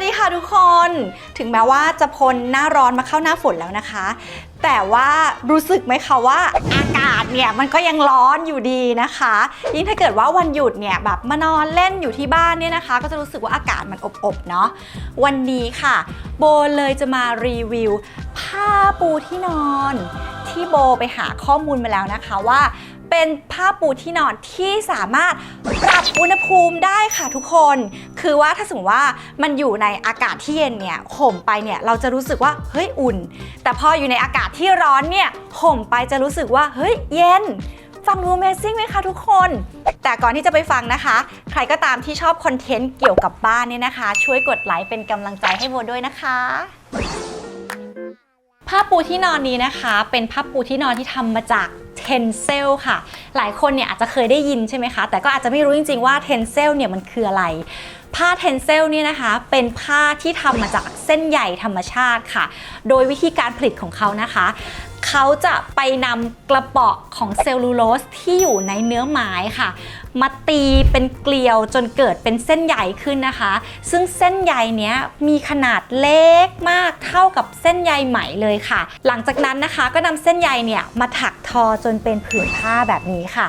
วัสดีค่ะทุกคน ถึงแม้ว่าจะพ้นหน้าร้อนมาเข้าหน้าฝนแล้วนะคะ แต่ว่ารู้สึกไหมคะว่าอากาศเนี่ยมันก็ยังร้อนอยู่ดีนะคะ ยิ่งถ้าเกิดว่าวันหยุดเนี่ยแบบมานอนเล่นอยู่ที่บ้านเนี่ยนะคะ ก็จะรู้สึกว่าอากาศมันอบๆเนาะ วันนี้ค่ะ โบเลยจะมารีวิวผ้าปูที่นอน ที่โบไปหาข้อมูลมาแล้วนะคะว่า เป็นผ้าปูที่นอนที่สามารถปรับอุณหภูมิได้ค่ะทุกคน คือว่าถ้าสมมติว่ามันอยู่ในอากาศที่เย็นเนี่ยห่มไปเนี่ยเราจะรู้สึกว่าเฮ้ยอุ่น แต่พออยู่ในอากาศที่ร้อนเนี่ยห่มไปจะรู้สึกว่าเฮ้ยเย็นฟังดู Amazing ไหมคะทุกคน แต่ก่อนที่จะไปฟังนะคะ ใครก็ตามที่ชอบคอนเทนต์เกี่ยวกับบ้านเนี่ยนะคะ ช่วยกดไลค์เป็นกำลังใจให้โบด้วยนะคะผ้าปูที่นอนนี้นะคะ เป็นผ้าปูที่นอนที่ทำมาจาก เทนเซลค่ะ หลายคนเนี่ยอาจจะเคยได้ยินใช่ไหมคะ แต่ก็อาจจะไม่รู้จริงๆว่าเทนเซลเนี่ยมันคืออะไร ผ้าเทนเซลเนี่ยนะคะเป็นผ้าที่ทำมาจากเส้นใยธรรมชาติค่ะ โดยวิธีการผลิตของเขานะคะเขาจะไปนำกระเปาะของเซลลูโลสที่อยู่ในเนื้อไม้ค่ะ มาตีเป็นเกลียวจนเกิดเป็นเส้นใยขึ้นนะคะ ซึ่งเส้นใยเนี้ยมีขนาดเล็กมากเท่ากับเส้นใยไหมเลยค่ะ หลังจากนั้นนะคะก็นำเส้นใยเนี่ยมาถักทอจนเป็นผืนผ้าแบบนี้ค่ะ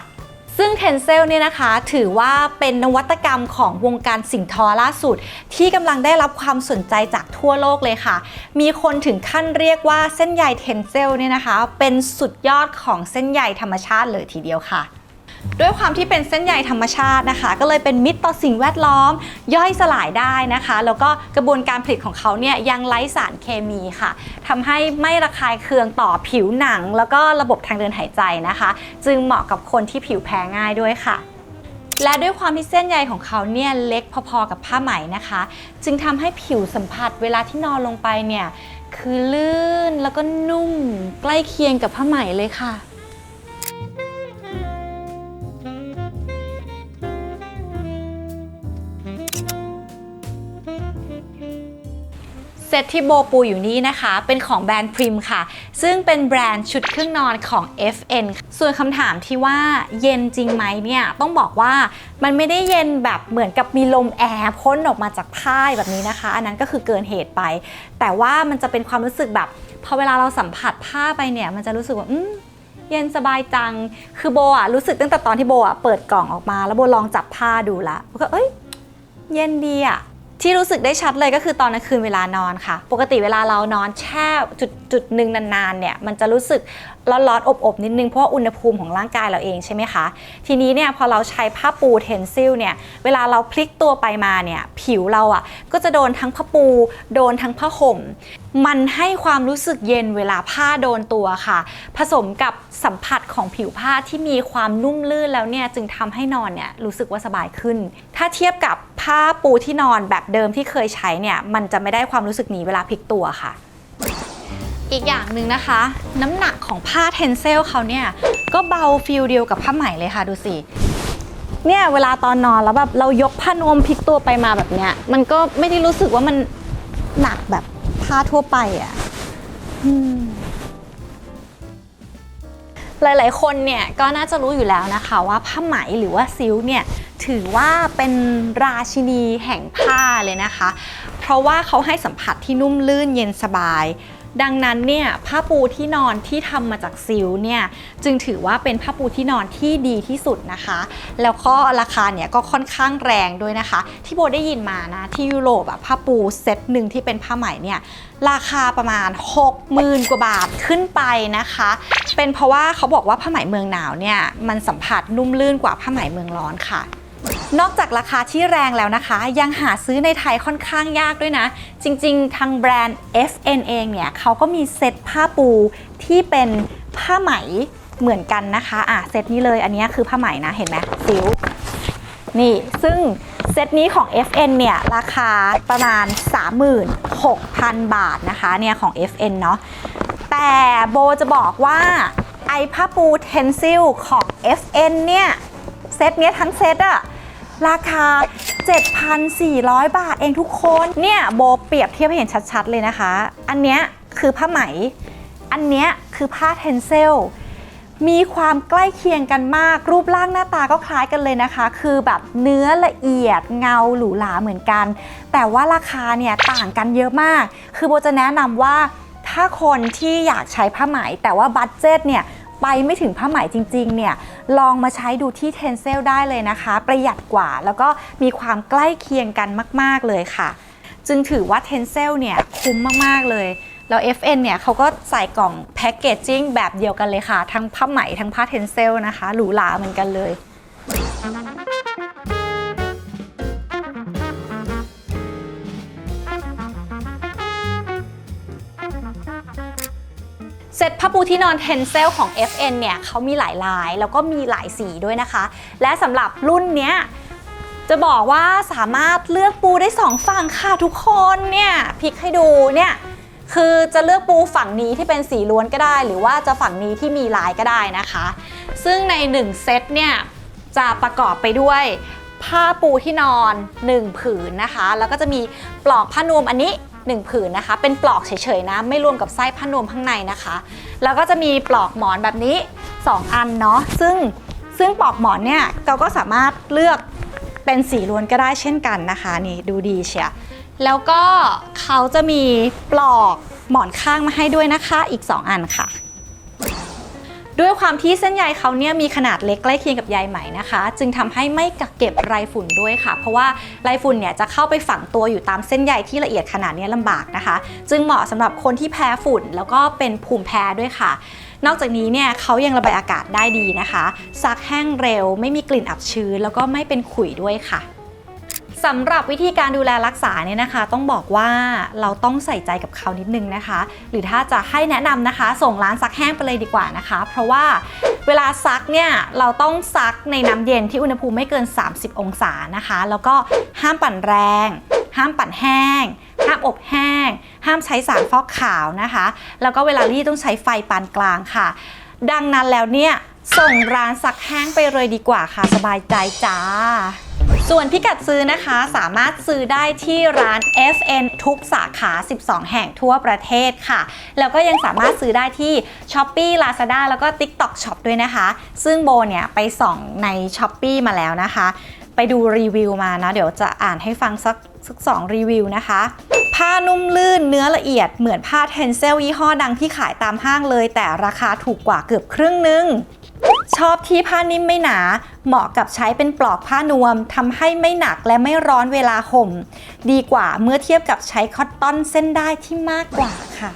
ซึ่งเทนเซลเนี่ยนะคะถือว่าเป็นนวัตกรรมของวงการสิ่งทอล่าสุด ที่กำลังได้รับความสนใจจากทั่วโลกเลยค่ะ มีคนถึงขั้นเรียกว่าเส้นใยเทนเซลเนี่ยนะคะ เป็นสุดยอดของเส้นใยธรรมชาติเลยทีเดียวค่ะ ด้วยความที่เป็นเส้นใยธรรมชาตินะคะ ก็เลยเป็นมิตรต่อสิ่งแวดล้อม ย่อยสลายได้นะคะ แล้วก็กระบวนการผลิตของเขาเนี่ยยังไร้สารเคมีค่ะทำให้ไม่ระคายเคืองต่อผิวหนัง แล้วก็ระบบทางเดินหายใจนะคะ จึงเหมาะกับคนที่ผิวแพ้ง่ายด้วยค่ะและด้วยความที่เส้นใยของเขาเนี่ยเล็กพอๆกับผ้าไหมนะคะ จึงทำให้ผิวสัมผัสเวลาที่นอนลงไปเนี่ย คือลื่นแล้วก็นุ่มใกล้เคียงกับผ้าไหมเลยค่ะ เซตที่โบปูอยู่นี้นะคะ เป็นของแบรนด์พริมค่ะ ซึ่งเป็นแบรนด์ชุดเครื่องนอนของ FN ส่วนคำถามที่ว่าเย็นจริงไหมเนี่ย ต้องบอกว่ามันไม่ได้เย็นแบบเหมือนกับมีลมแอร์พ่นออกมาจากผ้าแบบนี้นะคะ อันนั้นก็คือเกินเหตุไป แต่ว่ามันจะเป็นความรู้สึกแบบพอเวลาเราสัมผัสผ้าไปเนี่ย มันจะรู้สึกว่าอืมเย็นสบายจัง คือโบอะรู้สึกตั้งแต่ตอนที่โบอะเปิดกล่องออกมา แล้วโบลองจับผ้าดูละโบก็เอ้ย เย็นดีอะ ที่รู้สึกได้ชัดเลยก็คือตอนกลางคืนเวลานอนค่ะ ปกติเวลาเรานอนแช่จุดจุดหนึ่งนานๆเนี่ยมันจะรู้สึกร้อนๆอบๆนิดนึงเพราะาอุณหภูมิของร่างกายเราเองใช่ไหมคะ ทีนี้เนี่ยพอเราใช้ผ้าปูเทนซิลเนี่ยเวลาเราพลิกตัวไปมาเนี่ยผิวเราอะ่ะก็จะโดนทั้งผ้าปู โดนทั้งผ้าห่ม มันให้ความรู้สึกเย็นเวลาผ้าโดนตัวค่ะ ผสมกับ สัมผัสของผิวผ้าที่มีความนุ่มลื่นแล้วเนี่ยจึงทำให้นอนเนี่ยรู้สึกว่าสบายขึ้น ถ้าเทียบกับผ้าปูที่นอนแบบเดิมที่เคยใช้เนี่ยมันจะไม่ได้ความรู้สึกนี้เวลาพลิกตัวค่ะ อีกอย่างหนึ่งนะคะ น้ำหนักของผ้าเทนเซลเขาเนี่ยก็เบาฟิลเดียวกับผ้าไหมเลยค่ะดูสิเนี่ยเวลาตอนนอนแล้วแบบเรายกผ้านวมพลิกตัวไปมาแบบเนี้ยมันก็ไม่ได้รู้สึกว่ามันหนักแบบผ้าทั่วไปอะ่ะ หลายๆ คนเนี่ยก็น่าจะรู้อยู่แล้วนะคะว่าผ้าไหมหรือว่าซิลเนี่ยถือว่าเป็นราชินีแห่งผ้าเลยนะคะ เพราะว่าเขาให้สัมผัสที่นุ่มลื่นเย็นสบาย ดังนั้นเนี่ยผ้าปูที่นอนที่ทำมาจากซิลเนี่ยจึงถือว่าเป็นผ้าปูที่นอนที่ดีที่สุดนะคะ แล้วก็ราคาเนี่ยก็ค่อนข้างแรงด้วยนะคะ ที่โบได้ยินมานะที่ยุโรปอะผ้าปูเซตหนึ่งที่เป็นผ้าไหมเนี่ยราคาประมาณ 60,000 กว่าบาทขึ้นไปนะคะ เป็นเพราะว่าเขาบอกว่าผ้าไหมเมืองหนาวเนี่ยมันสัมผัสนุ่มลื่นกว่าผ้าไหมเมืองร้อนค่ะ นอกจากราคาที่แรงแล้วนะคะ ยังหาซื้อในไทยค่อนข้างยากด้วยนะ จริงๆ ทางแบรนด์ FN เองเนี่ยเขาก็มีเซ็ตผ้าปูที่เป็นผ้าไหมเหมือนกันนะคะอะเซตนี้เลยอันนี้คือผ้าไหมนะเห็นไหมซิลนี่ซึ่งเซตนี้ของ FN เนี่ย ราคาประมาณ 36,000 บาทนะคะเนี่ยของ FN เนาะแต่โบจะบอกว่าไอผ้าปูเทนซิลของ FN เนี่ย เซตเนี้ยทั้งเซตอะ ราคา 7,400 บาทเองทุกคน เนี่ยโบเปรียบเทียบให้เห็นชัดๆเลยนะคะ อันเนี้ยคือผ้าไหม อันเนี้ยคือผ้าเทนเซลมีความใกล้เคียงกันมาก รูปร่างหน้าตาก็คล้ายกันเลยนะคะ คือแบบเนื้อละเอียดเงาหรูหราเหมือนกัน แต่ว่าราคาเนี่ยต่างกันเยอะมาก คือโบจะแนะนำว่าถ้าคนที่อยากใช้ผ้าไหม แต่ว่าบัตเจ็ตเนี่ย ไปไม่ถึงผ้าไหมจริงๆเนี่ยลองมาใช้ดูที่เทนเซลได้เลยนะคะ ประหยัดกว่าแล้วก็มีความใกล้เคียงกันมาก ๆ เลยค่ะ จึงถือว่าเทนเซลเนี่ยคุ้มมาก ๆ เลยแล้ว FN เนี่ยเขาก็ใส่กล่องแพ็กเกจจิ้งแบบเดียวกันเลยค่ะ ทั้งผ้าไหมทั้งผ้าเทนเซลนะคะหรูหราเหมือนกันเลย เซ็ตผ้าปูที่นอนเทนเซลของ FN เนี่ยเขามีหลายลาย แล้วก็มีหลายสีด้วยนะคะ และสำหรับรุ่นเนี้ยจะบอกว่าสามารถเลือกปูได้สองฝั่งค่ะทุกคนเนี่ยพลิกให้ดูเนี่ยคือจะเลือกปูฝั่งนี้ที่เป็นสีล้วนก็ได้ หรือว่าจะฝั่งนี้ที่มีลายก็ได้นะคะ ซึ่งใน 1 เซตเนี่ยจะประกอบไปด้วยผ้าปูที่นอน 1 ผืนนะคะ แล้วก็จะมีปลอกผ้านวมอันนี้ 1 ผืนนะคะ เป็นปลอกเฉยๆนะ ไม่รวมกับไส้ผ้านวมข้างในนะคะ แล้วก็จะมีปลอกหมอนแบบนี้ 2 อันเนาะซึ่งซึ่งปลอกหมอนเนี่ยเราก็สามารถเลือกเป็นสีล้วนก็ได้เช่นกันนะคะนี่ดูดีเชียแล้วก็เขาจะมีปลอกหมอนข้างมาให้ด้วยนะคะอีก 2 อันค่ะ ด้วยความที่เส้นใยเขาเนี่ยมีขนาดเล็กใกล้เคียงกับใยไหมนะคะ จึงทำให้ไม่กักเก็บไรฝุ่นด้วยค่ะ เพราะว่าไรฝุ่นเนี่ยจะเข้าไปฝังตัวอยู่ตามเส้นใยที่ละเอียดขนาดนี้ลำบากนะคะ จึงเหมาะสำหรับคนที่แพ้ฝุ่นแล้วก็เป็นภูมิแพ้ด้วยค่ะ นอกจากนี้เนี่ยเขายังระบายอากาศได้ดีนะคะซักแห้งเร็ว ไม่มีกลิ่นอับชื้น แล้วก็ไม่เป็นขุยด้วยค่ะ สำหรับวิธีการดูแลรักษาเนี่ยนะคะ ต้องบอกว่าเราต้องใส่ใจกับเขานิดนึงนะคะ หรือถ้าจะให้แนะนำนะคะ ส่งร้านซักแห้งไปเลยดีกว่านะคะ เพราะว่าเวลาซักเนี่ยเราต้องซักในน้ำเย็นที่อุณหภูมิไม่เกิน 30 องศานะคะ แล้วก็ห้ามปั่นแรง ห้ามปั่นแห้ง ห้ามอบแห้ง ห้ามใช้สารฟอกขาวนะคะ แล้วก็เวลารีดต้องใช้ไฟปานกลางค่ะ ดังนั้นแล้วเนี่ยส่งร้านซักแห้งไปเลยดีกว่าค่ะสบายใจจ้า ส่วนพิกัดซื้อนะคะสามารถซื้อได้ที่ร้าน FN ทุกสาขา 12 แห่งทั่วประเทศค่ะ แล้วก็ยังสามารถซื้อได้ที่ s h o p e e Lazada แล้วก็ TikTok Shop ด้วยนะคะ ซึ่งโบเนี่ยไปส่องใน s h o p e e มาแล้วนะคะ ไปดูรีวิวมานะ เดี๋ยวจะอ่านให้ฟังสักสักสองรีวิวนะคะ ผ้านุ่มลื่นเนื้อละเอียดเหมือนผ้าเทนเซลยี่ห้อดังที่ขายตามห้างเลย แต่ราคาถูกกว่าเกือบครึ่งนึง ชอบที่ผ้านิ่มไม่หนา เหมาะกับใช้เป็นปลอกผ้านวมทำให้ไม่หนักและไม่ร้อนเวลาห่ม ดีกว่าเมื่อเทียบกับใช้คอตตอนเส้นได้ที่มากกว่าค่ะ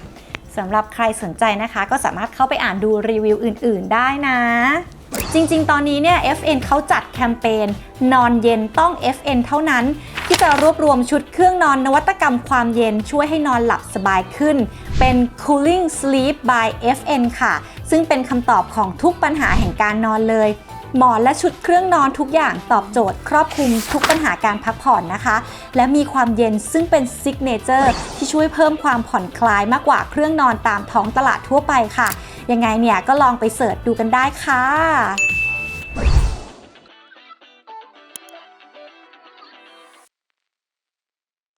สำหรับใครสนใจนะคะ ก็สามารถเข้าไปอ่านดูรีวิวอื่น ๆ ได้นะ จริง ๆ ตอนนี้เนี่ย FN เขาจัดแคมเปญนอนเย็นต้อง FN เท่านั้น ที่จะรวบรวมชุดเครื่องนอนนวัตกรรมความเย็นช่วยให้นอนหลับสบายขึ้น เป็น Cooling Sleep by FN ค่ะ ซึ่งเป็นคำตอบของทุกปัญหาแห่งการนอนเลย หมอนและชุดเครื่องนอนทุกอย่างตอบโจทย์ ครอบคลุมทุกปัญหาการพักผ่อนนะคะ และมีความเย็นซึ่งเป็นซิกเนเจอร์ที่ช่วยเพิ่มความผ่อนคลายมากกว่าเครื่องนอนตามท้องตลาดทั่วไปค่ะ ยังไงเนี่ยก็ลองไปเสิร์ชดูกันได้ค่ะ